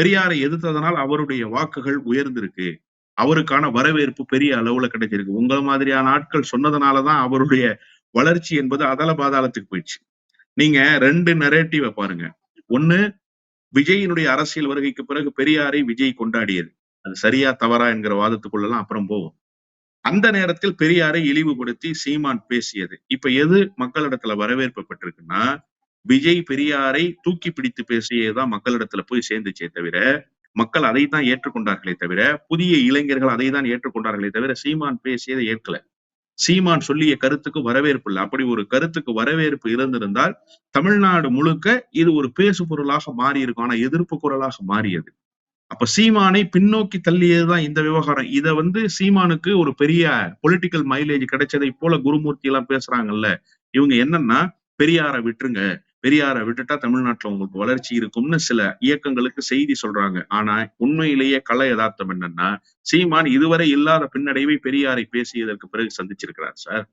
பெரியாரை எதிர்த்ததனால் அவருடைய வாக்குகள் உயர்ந்திருக்கு. அவருக்கான வரவேற்பு பெரிய அளவுல கிடைச்சிருக்கு. உங்கள மாதிரியான ஆட்கள் சொன்னதுனாலதான் அவருடைய வளர்ச்சி என்பது அதல பாதாளத்துக்கு போயிடுச்சு. நீங்க ரெண்டு நரேட்டிவ பாருங்க. ஒண்ணு விஜயினுடைய அரசியல் வருகைக்கு பிறகு பெரியாரை விஜய் கொண்டாடியது. அது சரியா தவறா என்கிற வாதத்துக்குள்ளலாம் அப்புறம் போகும் அந்த நேரத்தில் பெரியாரை இழிவுபடுத்தி சீமான் பேசியது. இப்ப எது மக்களிடத்துல வரவேற்பு பெற்றிருக்குன்னா விஜய் பெரியாரை தூக்கி பிடித்து பேசியதான் மக்களிடத்துல போய் சேர்ந்துச்சே தவிர மக்கள் அதைத்தான் ஏற்றுக்கொண்டார்களே தவிர புதிய இளைஞர்கள் அதை தான் ஏற்றுக்கொண்டார்களே தவிர சீமான் பேசியதை ஏற்கல. சீமான் சொல்லிய கருத்துக்கு வரவேற்பு இல்லை. அப்படி ஒரு கருத்துக்கு வரவேற்பு இருந்திருந்தால் தமிழ்நாடு முழுக்க இது ஒரு பேசு பொருளாக மாறி இருக்கும் ஆனா எதிர்ப்பு குரலாக மாறியது. அப்ப சீமானை பின்னோக்கி தள்ளியதுதான் இந்த விவகாரம். இத வந்து சீமானுக்கு ஒரு பெரிய பொலிட்டிக்கல் மைலேஜ் கிடைச்சதை போல குருமூர்த்தி எல்லாம் பேசுறாங்கல்ல. இவங்க என்னன்னா பெரியாரை விட்டுருங்க. பெரியார விட்டுட்டா தமிழ்நாட்டுல உங்களுக்கு வளர்ச்சி இருக்கும்னு சில இயக்கங்களுக்கு செய்தி சொல்றாங்க. ஆனா உண்மையிலேயே கல யதார்த்தம் என்னன்னா சீமான் இதுவரை இல்லாத பின்னடைவை பெரியாரை பேசியதற்கு பிறகு சந்திச்சிருக்கிறார் சார்.